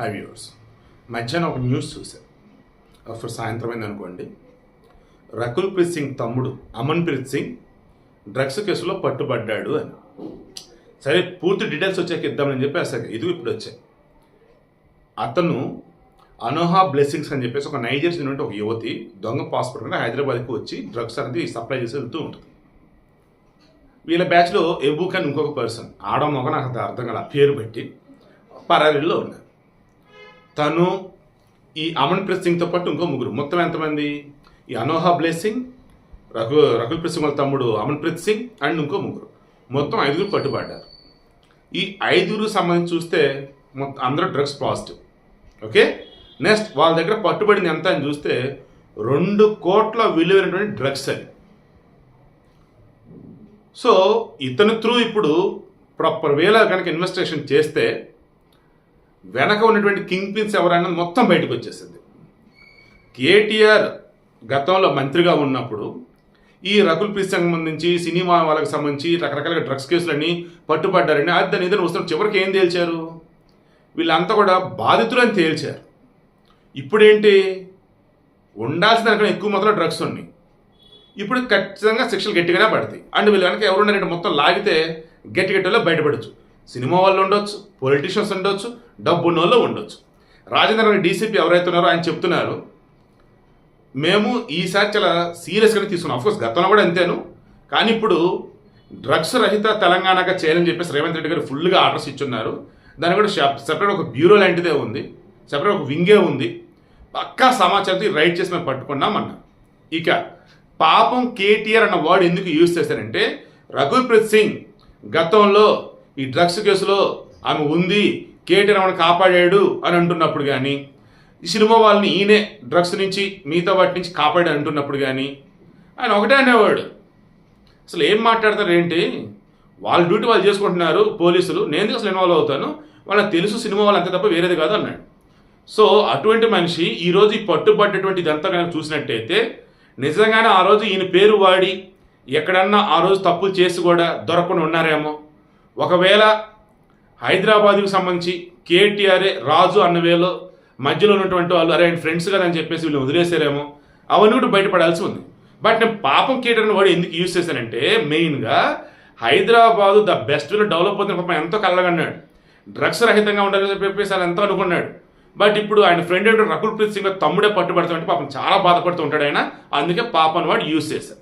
High viewers మధ్యాహ్నం ఒక news చూశాను. అప్పుడు సాయంత్రం అయింది అనుకోండి. రకుల్ ప్రీత్ సింగ్ తమ్ముడు అమన్ ప్రీత్ సింగ్ డ్రగ్స్ కేసులో పట్టుబడ్డాడు అని. సరే పూర్తి డీటెయిల్స్ వచ్చాక ఇద్దామని చెప్పి అసలు ఇది ఇప్పుడు వచ్చాయి. అతను అనోహా బ్లెస్సింగ్స్ అని చెప్పేసి ఒక నైజర్ నుండి ఒక యువతి దొంగ పాస్పోర్ట్ మీద హైదరాబాద్కి వచ్చి డ్రగ్స్ అనేది సప్లై చేసి వెళ్తూ ఉంటుంది. వీళ్ళ బ్యాచ్లో ఎబుక్ అని ఇంకొక పర్సన్ ఆడ నాకు అర్థం కాల పేరు పెట్టి. పరారీలో ఉన్నారు. తను ఈ అమన్ ప్రీత్ సింగ్తో పాటు ఇంకో ముగ్గురు. మొత్తం ఎంతమంది? ఈ అనోహా బ్లెస్సింగ్ రఘు రకుల్ ప్రీత్ సింగ్ వాళ్ళ తమ్ముడు అమన్ ప్రీత్ సింగ్ అండ్ ఇంకో ముగ్గురు. మొత్తం ఐదుగురు పట్టుబడ్డారు. ఈ ఐదుగురు సంబంధించి చూస్తే మొత్తం అందరూ డ్రగ్స్ పాజిటివ్. ఓకే? నెక్స్ట్ వాళ్ళ దగ్గర పట్టుబడింది ఎంత అని చూస్తే రెండు కోట్ల విలువైనటువంటి డ్రగ్స్ అని సో ఇతను త్రూ ఇప్పుడు ప్రాపర్ వేలా కనుక ఇన్వెస్టిగేషన్ చేస్తే వెనక ఉన్నటువంటి కింగ్ పిన్స్ ఎవరైనా మొత్తం బయటకు వచ్చేసింది. కేటీఆర్ గతంలో మంత్రిగా ఉన్నప్పుడు ఈ రకుల్ ప్రీత్ సంబంధించి సినిమా వాళ్ళకి సంబంధించి రకరకాల డ్రగ్స్ కేసులని పట్టుబడ్డారని అది దాని ఏదైనా వస్తున్న చివరికి ఏం తేల్చారు? వీళ్ళంతా కూడా బాధితులు అని తేల్చారు. ఇప్పుడేంటి? ఉండాల్సిన దానికన్నా ఎక్కువ మొత్తంలో డ్రగ్స్ ఉన్నాయి. ఇప్పుడు ఖచ్చితంగా శిక్షలు గట్టిగానే పడతాయి. అండ్ వీళ్ళు కనుక ఎవరున్నారంటే మొత్తం లాగితే గట్టి గట్టిలో బయటపడచ్చు. సినిమా వాళ్ళు ఉండొచ్చు పొలిటీషియన్స్ ఉండొచ్చు డబ్బు ఉన్న వాళ్ళు ఉండొచ్చు. రాజేంద్ర డీసీపీ ఎవరైతే ఉన్నారో ఆయన చెప్తున్నారు మేము ఈసారి చాలా సీరియస్గానే తీసుకున్నాం. అఫ్కోర్స్ గతంలో కూడా అంతేను. కానీ ఇప్పుడు డ్రగ్స్ రహిత తెలంగాణగా చేయాలని చెప్పేసి రేవంత్ రెడ్డి గారు ఫుల్గా ఆర్డర్స్ ఇచ్చున్నారు. దాని కూడా సెపరేట్ ఒక బ్యూరో లాంటిదే ఉంది. సెపరేట్ ఒక వింగే ఉంది. పక్కా సమాచారంతో రైట్ చేసి మేము పట్టుకున్నాం అన్న ఇక పాపం కేటీఆర్ అన్న వర్డ్ ఎందుకు యూజ్ చేశారంటే రఘుప్రీత్ సింగ్ గతంలో ఈ డ్రగ్స్ కేసులో ఆమె ఉంది కేటీ రమణ కాపాడాడు అని అంటున్నప్పుడు కానీ ఈ సినిమా వాళ్ళని ఈయనే డ్రగ్స్ నుంచి మిగతా వాటి నుంచి కాపాడాడు అంటున్నప్పుడు కానీ ఆయన ఒకటే అనేవాడు. అసలు ఏం మాట్లాడతారు ఏంటి వాళ్ళ డ్యూటీ వాళ్ళు చేసుకుంటున్నారు పోలీసులు నేను అసలు ఇన్వాల్వ్ అవుతాను? వాళ్ళకి తెలుసు సినిమా వాళ్ళు అంతే తప్ప వేరేది కాదు అన్నాడు. సో అటువంటి మనిషి ఈరోజు ఈ పట్టుబడ్డటువంటి ఇదంతా కనుక చూసినట్టయితే నిజంగానే ఆ రోజు ఈయన పేరు వాడి ఎక్కడన్నా ఆ రోజు తప్పులు చేసి కూడా దొరకకుండా ఉన్నారేమో. ఒకవేళ హైదరాబాద్కి సంబంధించి కేటీఆర్ఏ రాజు అన్న వేలో మధ్యలో ఉన్నటువంటి వాళ్ళు అరే ఆయన ఫ్రెండ్స్ కదా అని చెప్పేసి వీళ్ళు వదిలేసారేమో అవన్నీ కూడా బయటపడాల్సి ఉంది. బట్ నేను పాపం కేటీఆర్ని వాడు ఎందుకు యూజ్ చేశానంటే మెయిన్గా హైదరాబాదు ద బెస్ట్ డెవలప్ అవుతున్న పాపం ఎంతో కలగన్నాడు. డ్రగ్స్ రహితంగా ఉండాలని చెప్పేసి అలా ఎంతో అనుకున్నాడు. బట్ ఇప్పుడు ఆయన ఫ్రెండ్ అంటే రకుల్ ప్రీత్ సింగ్ తమ్ముడే పట్టుబడుతుంటే పాపం చాలా బాధపడుతూ ఉంటాడు ఆయన. అందుకే పాపం వాడు యూజ్ చేశారు